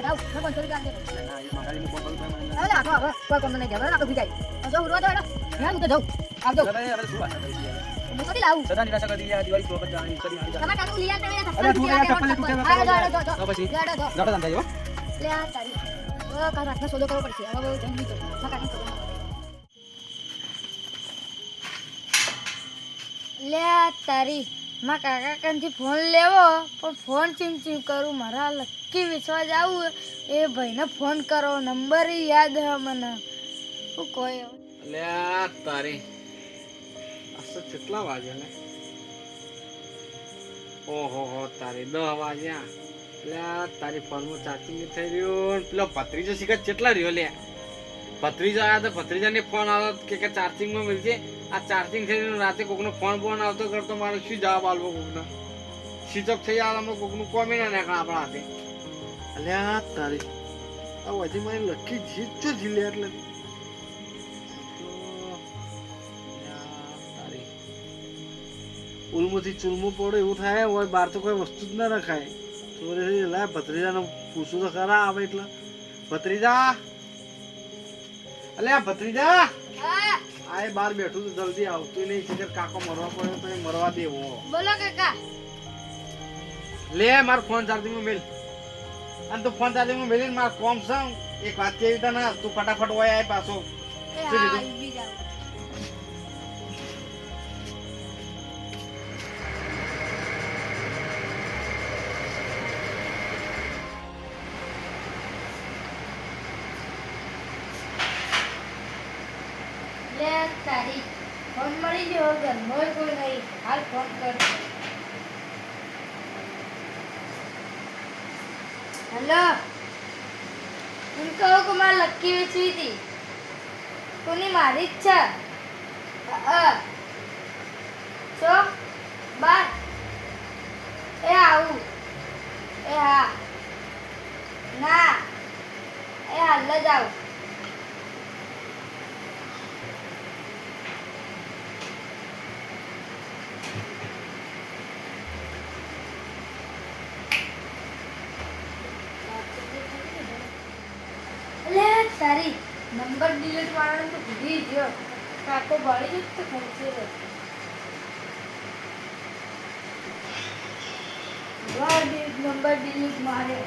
જેવો. કરવો પડશે લે તારી માં કાકા કંથી ફોન લેવો, પણ ફોન ચીમ ચીમ કરું, મારા લક્કી વિશ્વા જાવું એ ભાઈને ફોન કરો, નંબર યાદ હે મને. શું કોઈ લે તારી તો કેટલા વાગે ને ઓહો હો, તારી દો વાગ્યા અલ્યા તારી ફોનમાં ચાર્જિંગ થઈ રહ્યું. પેલો ભત્રીજો શીખર કેટલા રહ્યો લે? ભત્રીજો આવ્યા તો ભત્રીજાને ફોન આવ્યો કે ચાર્જિંગમાં મળશે આ ચાર્જિંગ થઈને રાતે કોકનો ફોન ફોન આવતો કરતો, મારે શું જવાબ આલવો કોકનો? સ્વિચ ઓફ થઈ જાય હમણાં કોકનું કોમી ના નાખે આપણા હાથે. અલ્યા તારી. આ વધી મારી લખી જીત છો જીલે એટલે. ઉલમુથી ચૂલમું પડે એવું થાય, હોય બહાર તો કોઈ વસ્તુ જ ના રખાય. ચોરી લાય ભત્રીજાને પૂછું તો ખરા આવે એટલે. ભત્રીજા! અલે ભત્રીજા! આ બાર બેઠું તો જલ્દી આવતું નહીં. છે કાકો મરવા પડે તો મરવા દેવો. બોલો કાકા. લે મારો ફોન ચાર્જિંગમાં મેલ. અને તું ફોન ચાર્જિંગમાં મેલીને મારો કોમ છે. એક વાત કેવી તને તું ફટાફટ હોય આય પાછો. લે તારી ફોન મળી ગયો ઘરમાં કોઈ નહીં, હાલ ફોન કર હેલો? હું કહું કે મારે લક્કી વેચવી હતી. કોની મારી ઈચ્છા. છો બાર. એ આવું. એ હા. ના. એ હાલ જ આવું અલે તારી નંબર ડિલીટ મારવાનું તો ભૂલી ગયો કાકો ભળી જ તો ખર્ચી રહ્યો વાહ, ડી- નંબર ડિલીટ માર્યો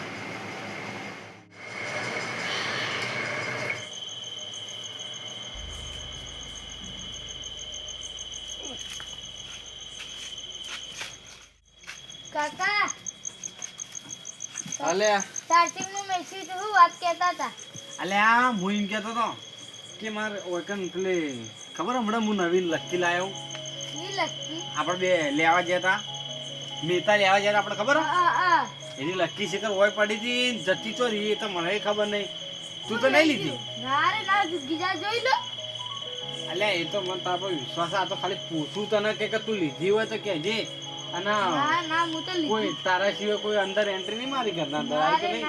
કાકા અલે ચાર્જિંગનું મેસેજ હું વાત કહેતા હતા અલે આ હું એમ કહેતો હતો કે મારે ઓકન પેલી ખબર હમણાં હું નવીન લક્કી લાયો. આપણે બે લેવા ગયા હતા મેતા લેવા ગયા આપણે ખબર એની લક્કી છે એની ઓય પડી હતી જતી ચોરી એ તો મને ખબર નહીં. તું તો નહીં લીધી? જોઈ લો. અલ્યા એ તો મને તારા પર વિશ્વાસ આ તો ખાલી પૂછું તને કે કે તું લીધી હોય તો કહેજે. અને તો કોઈ તારા સિવાય કોઈ અંદર એન્ટ્રી નહીં મારી કરતા અંદર આવી કે નહીં?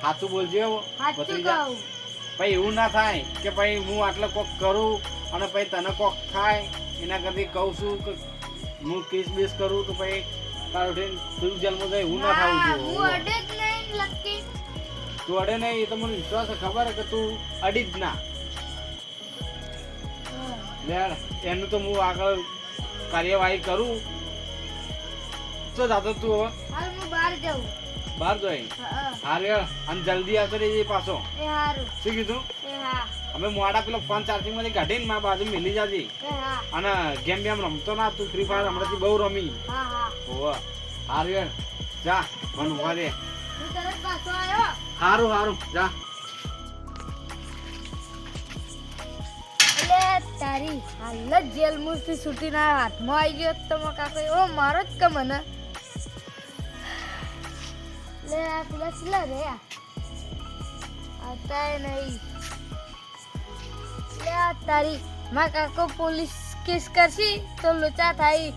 સાચું બોલજે કહું. ભાઈ એવું ના થાય કે ભાઈ હું આટલો કોક કરું અને પછી તને કોક થાય એના કરતી કહું છું કે હું કેસ બેસ કરું તો પછી તારો ઉઠીને તું જન્મ થાય એવું ના થવું હું જોઈએ તું અડે નહીં એ તો મને વિશ્વાસ છે ખબર છે કે તું અડી જ ના. એનું તો હું આગળ કાર્યવાહી કરું. તો જાતો તું હવે. હું બહાર જાઉં. બહાર જોઈ. હારે અને જલ્દી આવતો રહેજે પાછો. એ હારું. શું કીધું? અમે મોડા પેલો ફોન ચાર્જિંગમાંથી કાઢીને મારા બાજુ મિલી જાજે. અને ગેમ બેમ રમતો ના તું ફ્રી ફાયર હમણાંથી બહુ રમી. હા હા. હાર જા મને ઊભા આવ્યો હારું હારું. જા. તારી હાલ જ જેલ મુસ્તી છૂટીને હાથમાં આવી ગયો તો મો કાકો. એવો મારો જ કે મને? લે આ પેલા છેલ્લા રે આતા નહીં. લે આ તારી માં કાકો પોલીસ કેસ કરશી તો લોચા થાય.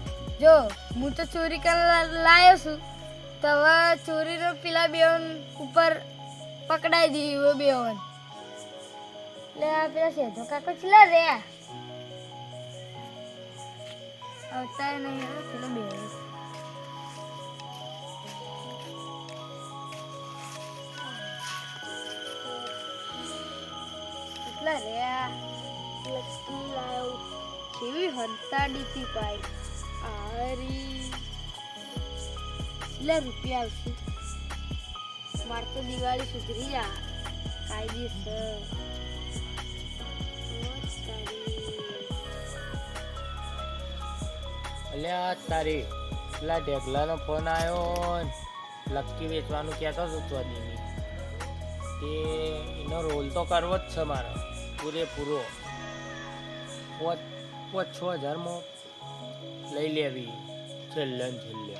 જો, હું તો ચોરી કરવા લાયો છું. તો હવે ચોરીનો પેલા બેવન ઉપર પકડાઈ દીધી બેવન લે આ પેલા સેધો કાકો છેલ્લા રે આવતા નહીં પેલો બે કેટલા લક્ષ્મી લકી લાવ કેવી હંતાડી થી ભાઈ. આરી. કેટલા રૂપિયા આવશે? મારે તો દિવાળી સુધરી જા. કાયદેસર. અલ્યા તારી પેલા ઢેગલાનો ફોન આવ્યો લક્કી વેચવાનું કહેતો હતો ચોદીની તે એનો રોલ તો કરવો જ છે મારે. પૂરેપૂરો પોચ પોચ, છ હજારમાં લઈ લેવી. છેલ્લે છેલ્લે.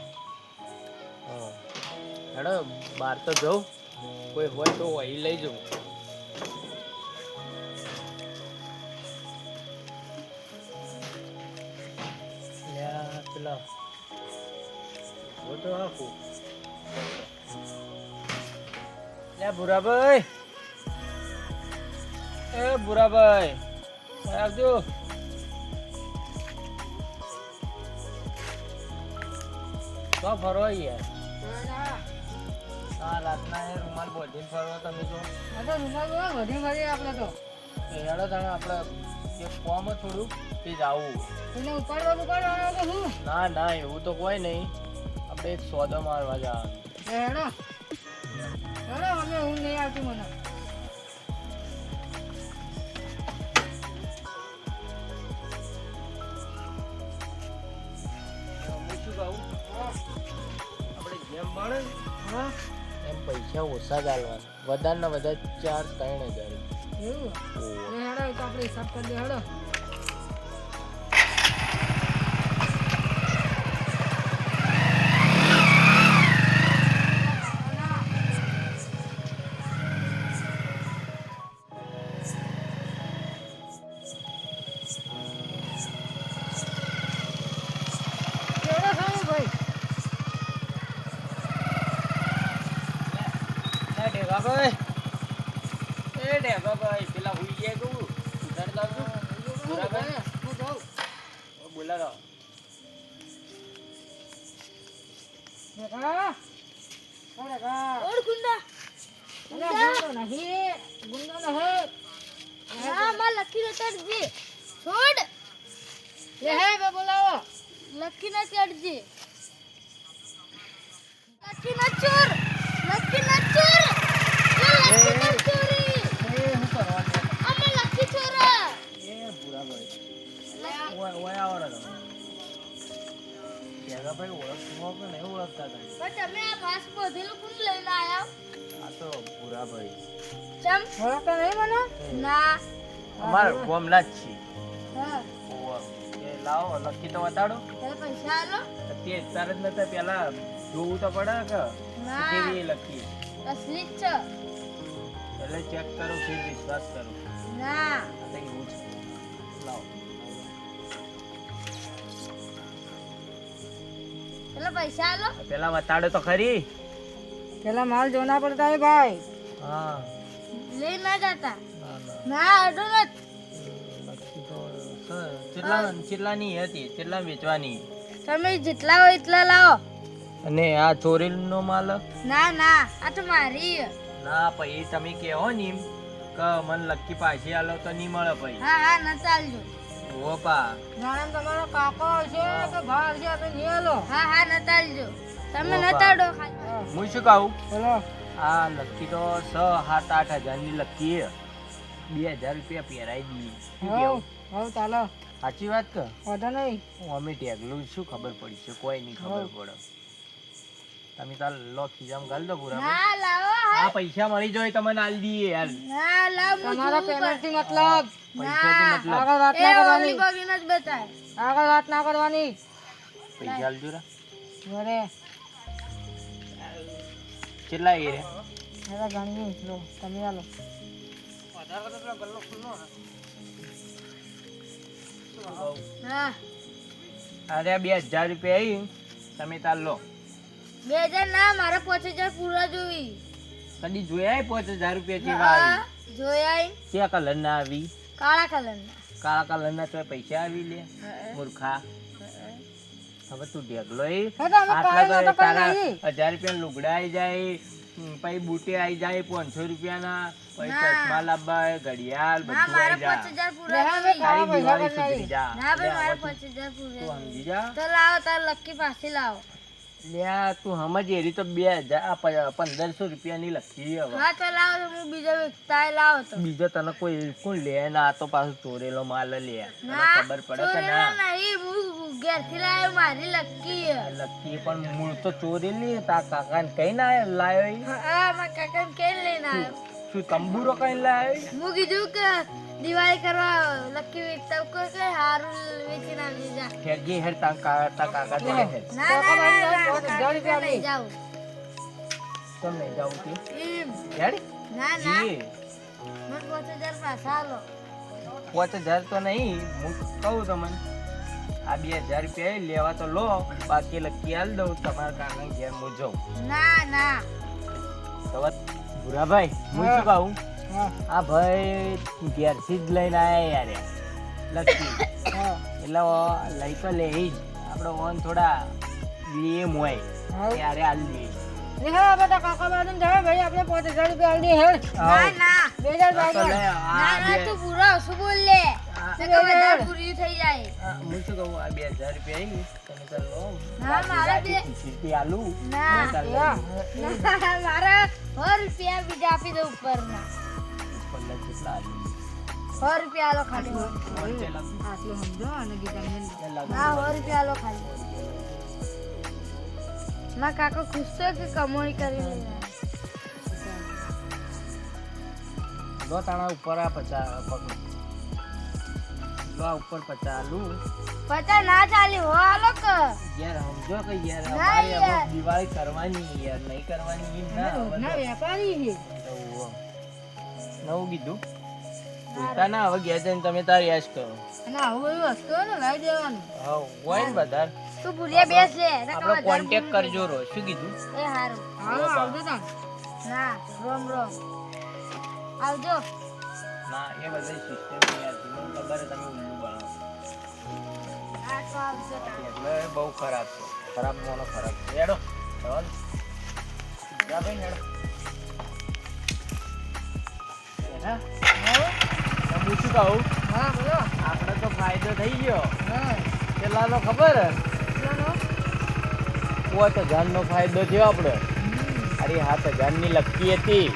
હા. હેડો બહાર તો જાઉં. કોઈ હોય તો અહીં લઈ અલ્યા પેલા તો આપું. લે, ભૂરાભાઈ. એ બુરાભાઈ આવજો. તો ફરવા યાર? હા રાતના એ રૂમાલ બોધીને ફરવા તમે તો. રૂમાલ બોલો આપણે તો. હેડો તને આપણે એક ફોર્મ થોડું તે જાવું તો હું ના ના એવું તો કોઈ નહીં. આપણે એક સોદો મારવા જવાનું. હેડો. હેડો અમે હું નહીં આવતી મને. જેમ મળે? હા. એમ પૈસા ઓછા જ આલવાના વધારે ને વધારે ચાર ત્રણ હજાર. એવું? હેડો તો આપણે હિસાબ કરી દે હેડો. ના ઢેગાભાઈ એ ઢેગાભાઈ પેલા હુઈ ગયા કહું ઉધાર લાવજો બરાબર હું જાઉં બોલાવો દેખા અરે કા ઓળ ગુંડા અરે ગુંડો નહીં ગુંડો નહીં ના માં લકી ને ચડજે છોડ એ હે બે બોલાવો લકી ને ચડજે લકી ના ચોર ઢેગાભાઈ ઓળખવા કે નહીં ઓળખતા તમે? પણ તમે આ ઘાસ બધેલું કોણ લઈને આયા? આ તો ભૂરાભાઈ ચમ? ઓળખતા નહીં મને? ના. અમારા કોમલા જ છે હા. એ લાવો લખી તો બતાડો. પૈસા આલો. તે તાર જ નતા પેલા જોવું તો પડે કે ના. કેવી લખી. અસલી જ છે. એટલે ચેક કરો ફિર વિશ્વાસ કરો. ના. પેલા પૈસા આલો પેલા વતાડો તો ખરી. પેલા માલ જોના પડતા હે ભાઈ. હા. લઈ ના જતા. ના ના. ના અડો નથી. લખી કેટલા કેટલાની હતી કેટલા વેચવાની. તમે જેટલા હોય એટલા લાવો. અને આ ચોરીનો માલ? ના ના આ તો મારી. ના પછી તમે કહો ને એમ કે મને લક્કી પાછી આલો તો નહીં મળે પછી. હા હા ના ચાલજો. ઓ પા તમારો કાકો છે કે ભાઈ છે નહીં આલો હા હા ના તમે નતાડો ખાલી. હું. શું કહું? બોલો. આ લક્કી તો છ સાત આઠ હજારની લક્કી હે. બે હજાર રૂપિયા પહેરાઈ દી. હવ ચાલો. સાચી વાત કે? વાંધો નહીં. અમે ટેગલું શું ખબર પડી છે? કોઈ નહીં ખબર પડે. તમે તાર લો ખીજામ ગાલ દો પૂરા ના લાવો આ પૈસા મળી જાય તમને આલ દીએ યાર. ના લાવ તમારો પેમેન્ટથી મતલબ. ના. આગળ વાત ના કરવાની. બગીનો જ બતાય આગળ વાત ના કરવાની. પૈસા આલજો રા. ઘરે કેટલા એ રે? હવે ગણી લો તમે આલો હા. અરે બે હજાર રૂપિયા આવી તમે તાર લો. બે હજાર ના મારે પાંચ હજાર પૂરા જોઈ કદી જોયા પાંચ હજાર રૂપિયા જેવા આવી? જોયા ક્યાં કલર ના આવી? કાળા કલરના કાળા કલર ના તો પૈસા આવી લે મૂર્ખા. હવે તું ઢેગલો. હજાર રૂપિયા લુગડા આવી જાય પછી બુટે આવી જાય પાંચસો રૂપિયાના પછી ના. ચશ્મા લાવવા ઘડિયાળ બધું આવી ના. ના, પૈસા ના તું સમજી જા. તો લાવો તાર લક્કી પાછી લાવો. લ્યા તું સમજ એરી તો બે હજાર પંદરસો રૂપિયાની લખી હવે. હા તો લાવો તો હું બીજો વેચતા લાવો તો. બીજો તને કોઈ કોણ લે? ના આ તો પાછું ચોરેલો માલ લે. ખબર પડે કે ના? નહીં હું ઘેરથી લાવ્યો મારી લક્કી છે. લખી પણ મૂળ તો ચોરેલી તા કાકા ને કઈ ના લાવ્યો? હા મારા કાકાને કઈ લઈને આવ્યો? શું તંબુરો કઈ લાવી હું કીધું કે દિવાળી કરવા લક્કી વેચતા કો કે હારું વેચી ના હેર જે હેર તા કા- તા કાકા દે હે ના ના ના, ના પાંચ હજાર કાકા રૂપિયા લઈ જાઉં. તમે જાઉં કે એમ. ના ના. મને પાંચ હજાર પાછા આલો પાંચ તો નહીં હું કહું તમને. આ બે હજાર રૂપિયા લેવા તો લો બાકી લખી હાલ દઉં તમારા કારણે ઘેર હું જાઉં. ના ના. તો વાત- ભૂરાભાઈ હું શું કહું? આ ભાઈ ઘેરથી જ લઈને આવ્યા યાર લક્ષ્મી એટલે લઈ તો લે જ. આપણે ઓન થોડા એમ હોય ત્યારે હાલ દઈએ હા બધા કાકા જાય ભાઈ આપણે પાંચ હજાર રૂપિયા આલી દે ના ના. બે હજાર તો ના ના તું પૂરો શું બોલ લે? તો પૂરી થઈ જાય. હું શું કહું આ બે હજાર રૂપિયા ના, મારે બે- ખીચડી આલુ. ના ના, મારા સો રૂપિયા બીજા આપી દો કેટલા આલુ? રૂપિયા ખાલી? આટલું સમજો અને ગીતા ના સો રૂપિયા ખાલી. મારા કાકા ખુશ તો કે કમોણી કરી લો તાણા ઉપર આ પચાસ પગ લો આ ઉપર પચા ના ચાલી હો આલો કે યાર સમજો કે યાર અમારે હવે દિવાળી કરવાની યાર નહીં કરવાની ના ના વેપારી છે. નવું કીધું. જોતા ના હવે ઘેર જઈને તમે તાર યાશ કરો. ના હવે વસ્તુ ને લાવી દેવાનું હા હોય ને બધા. તું ભૂલ્યા બેસ લે. આપણે વધારે કોન્ટેક કરજો રો શું કીધું? એ હારું. હાલો આવજો તાન ના રોમ રોમ. આવજો. ના એ બધી સિસ્ટમ નહીં આવતી મને ખબર તમે એટલે બહુ ખરાબ છે. ખરાબ મોનો ખરાબ છે. હેડો. ચાલ. જા ભાઈ હેડો. એના હું? શું કહું હા બોલો. આપણે તો ફાયદો થઈ ગયો. હા. કેટલાનો ખબર? હજારનો ફાયદો થયો આપણે. અરે સાત હજારની લકી હતી.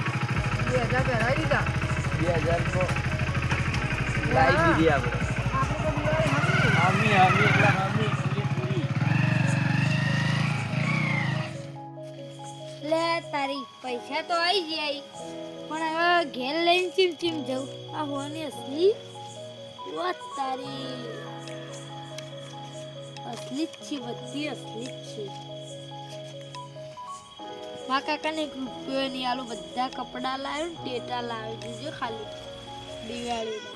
બે હજાર પહેરાવી દીધા. બે હજાર તો લાવી દીધી આપણે. દિવાળી હમી હમી પૂરી લે તારી પૈસા તો આવી જાય પણ હવે ઘેર લઈને ચીમ ચીમ જવું. આ હોની અસલી? વાત તારી. અસલી જ છે, બધી અસલી જ છે. મા કાકાને એક રૂપિયો નહીં આલો બધા કપડાં લાવ્યો ટેટા લાવી દીધો ખાલી દિવાળીમાં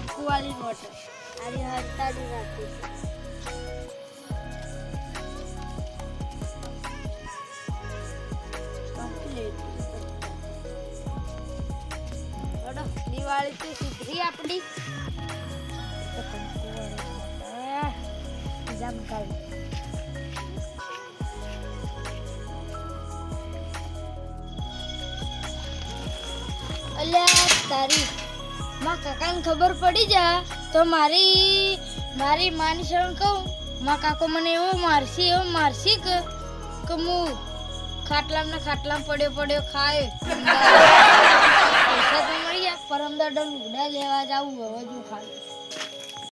કંકુવાળી નોટ આની હડતાળી રાખી છે અલ્યા તારી માં કાકાને ખબર પડી જા તો મારી મારી માની શરણ કહું. માં કાકો મને એવો મારસી એવો મારસી કે હું ખાટલામાં ને ખાટલામાં પડ્યો પડ્યો ખાય પૈસા તો મળી ગયા પરમદાડા ઉડા લેવા જાવું હવે જો ખાલી.